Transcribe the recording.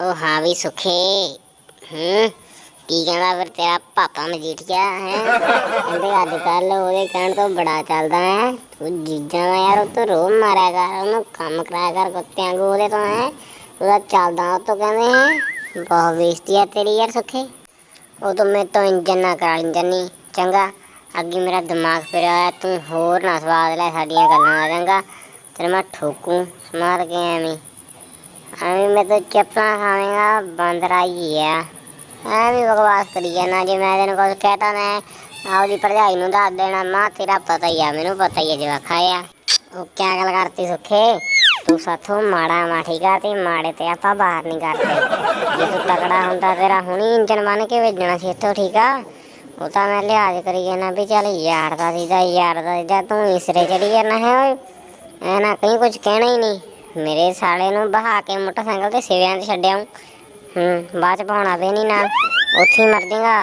ਉਹ ਹਾਂ ਵੀ ਸੁਖੇ। ਹੂੰ, ਕੀ ਕਹਿੰਦਾ ਫਿਰ ਤੇਰਾ ਪਾਪਾ ਮਜੀਠੀਆ, ਹੈ? ਕਹਿੰਦੇ ਅੱਜ ਕੱਲ ਉਹਦੇ ਕਹਿਣ ਤੋਂ ਬੜਾ ਚੱਲਦਾ ਹੈ। ਤੂੰ ਜੀਜਾਂ ਦਾ ਯਾਰ ਉਹ ਤੋਂ ਰੋ ਮਾਰਿਆ ਕਰ, ਉਹਨੂੰ ਕੰਮ ਕਰਾਇਆ ਕਰ ਕੁੱਤਿਆਂ ਨੂੰ ਉਹਦੇ ਤੋਂ, ਹੈ? ਉਹਦਾ ਚੱਲਦਾ ਉਹ ਤੋਂ ਕਹਿੰਦੇ ਹੈ। ਬਹੁਤ ਬੇਇੱਜ਼ਤੀ ਆ ਤੇਰੀ ਯਾਰ ਸੁਖੇ। ਉਹ ਤੋਂ ਮੈਂ ਤੋਂ ਇੰਜਨ ਨਾ ਕਰਾ ਇੰਜਨ ਚੰਗਾ? ਅੱਗੇ ਮੇਰਾ ਦਿਮਾਗ ਫਿਰਿਆ ਹੋਇਆ, ਤੂੰ ਹੋਰ ਨਾ ਸਵਾਦ ਲੈ ਸਾਡੀਆਂ ਗੱਲਾਂ ਆ ਚੰਗਾ? ਤੇਰੇ ਮੈਂ ਠੋਕੂ ਮਾਰ ਕੇ ਐਵੇਂ। ਐਵੇਂ ਮੈਂ ਤਾਂ ਚੱਪਲਾਂ ਖਾਵੇਂਗਾ ਬੰਦਰਾ ਹੀ ਆ। ਐਵੇਂ ਬਕਵਾਸ ਕਰੀ ਜਾਣਾ ਜੇ ਮੈਂ ਤੈਨੂੰ ਕੁਝ ਕਹਤਾ ਨਾ ਆਪਦੀ ਭਰਜਾਈ ਨੂੰ ਦੱਸ ਦੇਣਾ, ਮਾਂ, ਤੇਰਾ ਪਤਾ ਹੀ ਆ, ਮੈਨੂੰ ਪਤਾ ਹੀ ਆ ਜਵਾਖਾ ਆ। ਉਹ ਕਿਆ ਗੱਲ ਕਰਤੀ ਸੁੱਖੇ? ਤੂੰ ਸਾਥੋਂ ਮਾੜਾ ਮਾ ਠੀਕ ਆ? ਤੇ ਮਾੜੇ ਤੇ ਆਪਾਂ ਬਾਹਰ ਨਹੀਂ ਕਰਦੇ। ਜੇ ਤੂੰ ਤਕੜਾ ਹੁੰਦਾ, ਤੇਰਾ ਹੁਣੀ ਇੰਜਨ ਬਣ ਕੇ ਭੇਜਣਾ ਸੀ ਇੱਥੋਂ, ਠੀਕ ਆ? ਉਹ ਤਾਂ ਮੈਂ ਲਿਹਾਜ਼ ਕਰੀ ਜਾਣਾ ਵੀ ਚੱਲ ਯਾਰ ਦਾ ਦੀਦਾ ਯਾਰ ਦਾ ਦੀਦਾ ਤੂੰ ਇਸਰੇ ਚੜੀ ਜਾਣਾ ਹੈ ਓਏ। ਐ ਨਾ ਕहीं ਕੁਝ ਕਹਿਣਾ ਹੀ ਨਹੀਂ। ਮੇਰੇ ਸਾਲੇ ਨੂੰ ਬਹਾ ਕੇ ਮੋਟਰਸਾਈਕਲ ਤੇ ਸਿਵਿਆਂ ਤੇ ਛੱਡਿਆ ਹੂੰ। ਬਾਅਦ ਚ ਪਾਉਣਾ ਵੀ ਨਹੀਂ ਨਾਲ। ਉੱਥੇ ਹੀ ਮਰ ਜਾਏਗਾ।